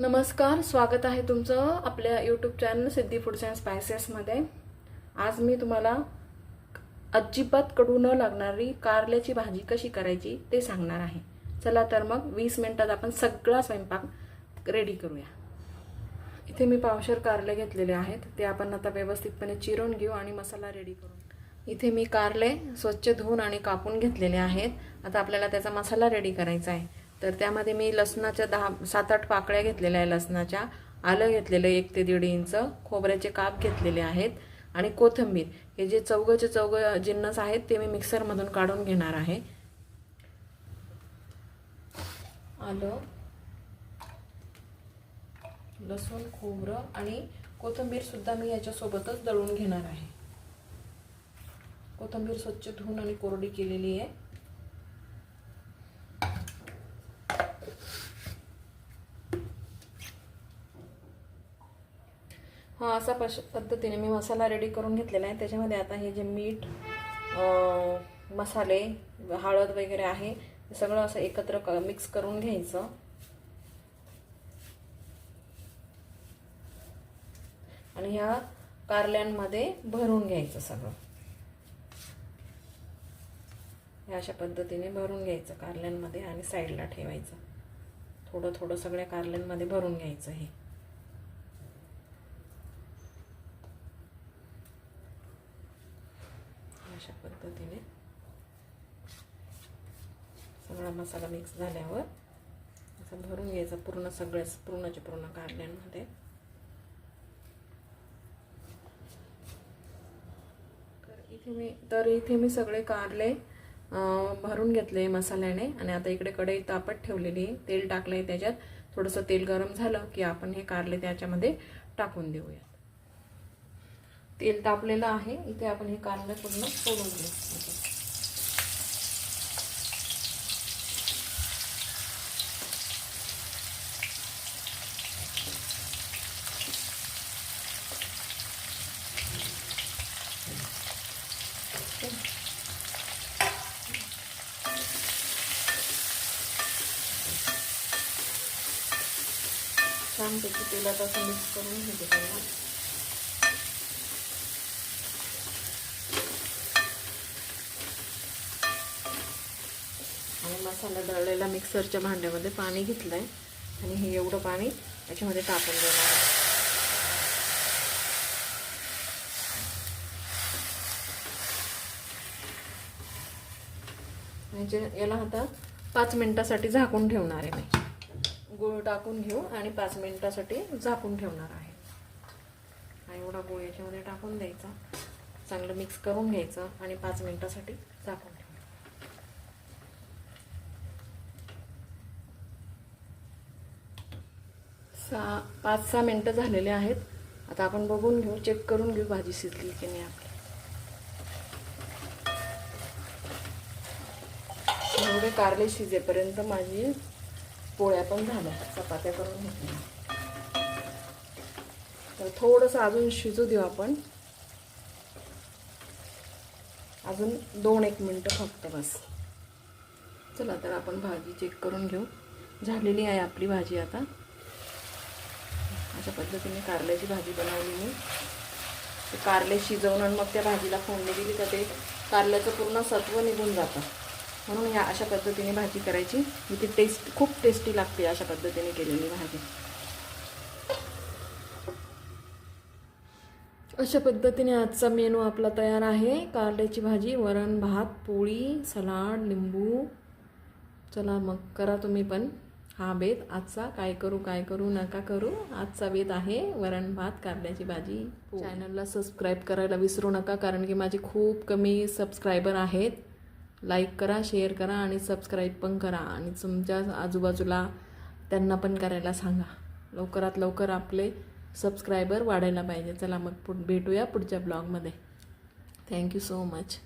नमस्कार स्वागत आहे तुमचं आपल्या YouTube channel Siddhi foods and स्पायसेसमध्ये आज मी तुम्हाला अजिबात कडू न लागणारी कारल्याची भाजी कशी करायची ते सांगणार आहे. चला तर मग वीस मिनटात आपण सगळा स्वयंपाक रेडी करूया. इथे मी पावशर कारले घेतलेले आहेत. ते आपण आता व्यवस्थितपणे चिरून घेऊ आणि मसाला रेडी करू. इथे मी कारले स्वच्छ धुवून आणि कापून घेतलेले आहेत. आता आपल्याला त्याचा मसाला रेडी करायचा आहे. तर त्यामध्ये मी लसणाच्या दहा सात आठ पाकळ्या घेतलेल्या आहे लसणाच्या. आलं घेतलेलं आहे एक ते दीड इंच. खोबऱ्याचे काप घेतलेले आहेत. आणि कोथिंबीर. हे जे चौघचे चौघ जिन्नस आहेत ते मी मिक्सरमधून काढून घेणार आहे. आलं. लसूण खोबरं आणि कोथंबीरसुद्धा मी याच्यासोबतच दळून घेणार आहे. कोथिंबीर स्वच्छ धुवून आणि कोरडी केलेली आहे. हा असा पश पद्धतीने मी मसाला रेडी करून घेतलेला आहे. त्याच्यामध्ये आता हे जे मीठ मसाले हळद वगैरे आहे ते सगळं असं एकत्र क मिक्स करून घ्यायचं. आणि ह्या कारल्यांमध्ये भरून घ्यायचं सगळं. ह्या अशा पद्धतीने भरून घ्यायचं कारल्यांमध्ये आणि साईडला ठेवायचं. थोडं थोडं सगळ्या कारल्यांमध्ये भरून घ्यायचं हे. अशा पद्धतीने. सगळा मसाला मिक्स झाल्यावर असं भरून घ्यायचं पूर्ण सगळ्याच पूर्णच्या पूर्ण कारल्यांमध्ये तर इथे मी तर इथे मी सगळे कारले भरून घेतले मसाल्याने. आणि आता इकडे कढई तापत ठेवलेली आहे. तेल टाकलं आहे त्याच्यात. थोडंसं तेल गरम झालं की आपण हे कारले त्याच्यामध्ये टाकून देऊया. तेल तापलेलं आहे. इथे आपण हे कारले पूर्ण सोडून घेऊ छान त्याची तेलात असं मिक्स करून घेते त्याला आणि मसाला दळलेला मिक्सरच्या भांड्यामध्ये पाणी घेतलं आहे आणि हे एवढं पाणी याच्यामध्ये टाकून देणार आहे. म्हणजे याला आता पाच मिनटासाठी झाकून ठेवणार आहे मी. गूळ टाकून घेऊ आणि पाच मिनिटासाठी झाकून ठेवणार आहे. हा एवढा गूळ याच्यामध्ये टाकून द्यायचा. चांगलं मिक्स करून घ्यायचं आणि पाच मिनटासाठी झाकून ठेवणार सहा पाच सहा मिनटं झालेले आहेत. आता आपण बघून घेऊ चेक करून घेऊ भाजी शिजली की नाही आपली. एवढे कारले शिजेपर्यंत माझी पोळ्या पण झाल्या. चपात्या करून घेतल्या. तर थोडंसं अजून शिजू देऊ आपण. अजून दोन एक मिनटं फक्त बस. चला तर आपण भाजी चेक करून घेऊ. झालेली आहे आपली भाजी आता. अशा पद्धतीने कारल्याची भाजी बनवली मी. ते कारले शिजवून आणि मग त्या भाजीला फोडणी दिली तर ते कारल्याचं पूर्ण सत्व निघून जातं. म्हणून ह्या अशा पद्धतीने भाजी करायची. ती टेस्ट खूप टेस्टी लागते अशा पद्धतीने केलेली भाजी. अशा पद्धतीने आजचा मेनू आपला तयार आहे. कारल्याची भाजी वरण भात पोळी सलाड लिंबू. चला मग करा तुम्ही पण. हा बेत आजचा काय करू काय करू नका करू. आजचा बेत आहे वरण भात कारल्याची भाजी. चॅनलला सबस्क्राईब करायला विसरू नका कारण की माझे खूप कमी सबस्क्रायबर आहेत. लाईक करा शेअर करा आणि सबस्क्राईब पण करा. आणि तुमच्या आजूबाजूला त्यांना पण करायला सांगा. लवकरात लवकर आपले सबस्क्रायबर वाढायला पाहिजे. चला मग पुढ भेटूया पुढच्या ब्लॉगमध्ये थँक्यू सो मच